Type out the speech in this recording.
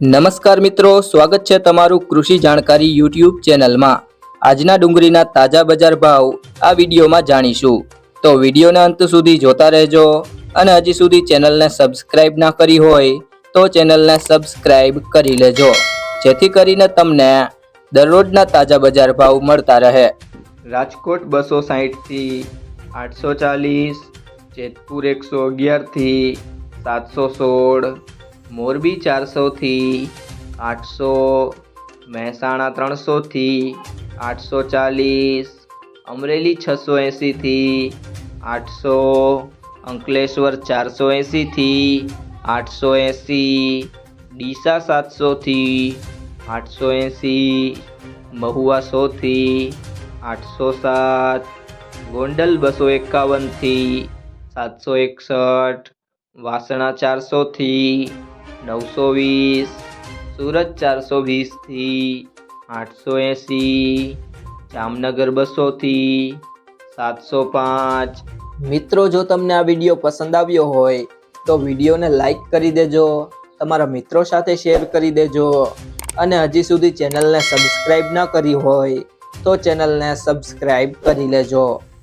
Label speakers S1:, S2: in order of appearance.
S1: નમસ્કાર મિત્રો, સ્વાગત છે તમારું કૃષિ જાણકારી યુટ્યુબ ચેનલમાં. આજના ડુંગળીના તાજા બજાર ભાવ આ વિડીયોમાં જાણીશું. તો વિડીયોના અંત સુધી જોતા રહેજો અને હજી સુધી ચેનલને સબસ્ક્રાઇબ ના કરી હોય તો ચેનલને સબસ્ક્રાઇબ કરી લેજો. જેથી કરીને તમને દરરોજના તાજા બજાર ભાવ મળતા રહે. રાજકોટ બસો સાહીઠથી આઠસો ચાલીસ, જેતપુર એકસો અગિયારથી સાતસો સોળ મોરબી ચારસોથી આઠસો, મહેસાણા ત્રણસોથી આઠસો ચાલીસ, અમરેલી છસો એંસીથી આઠસો, અંકલેશ્વર ચારસો એંસીથી આઠસો એંસી ડીસા સાતસોથી આઠસો એંસી મહુવા સોથી આઠસો સાત, ગોંડલ બસો એકાવનથી સાતસો એકસઠ, વાસણા ચારસોથી નવસો વીસ, સુરત ચારસો વીસથી આઠસો એંસી, જામનગર બસોથી સાતસો પાંચ. મિત્રો, જો તમને આ વીડિયો પસંદ આવ્યો હોય, તો વિડીયોને લાઈક કરી દેજો, તમારા મિત્રો સાથે શેર કરી દેજો, અને હજી સુધી ચેનલને સબસ્ક્રાઈબ ન કરી હોય, તો ચેનલને સબસ્ક્રાઈબ કરી લેજો.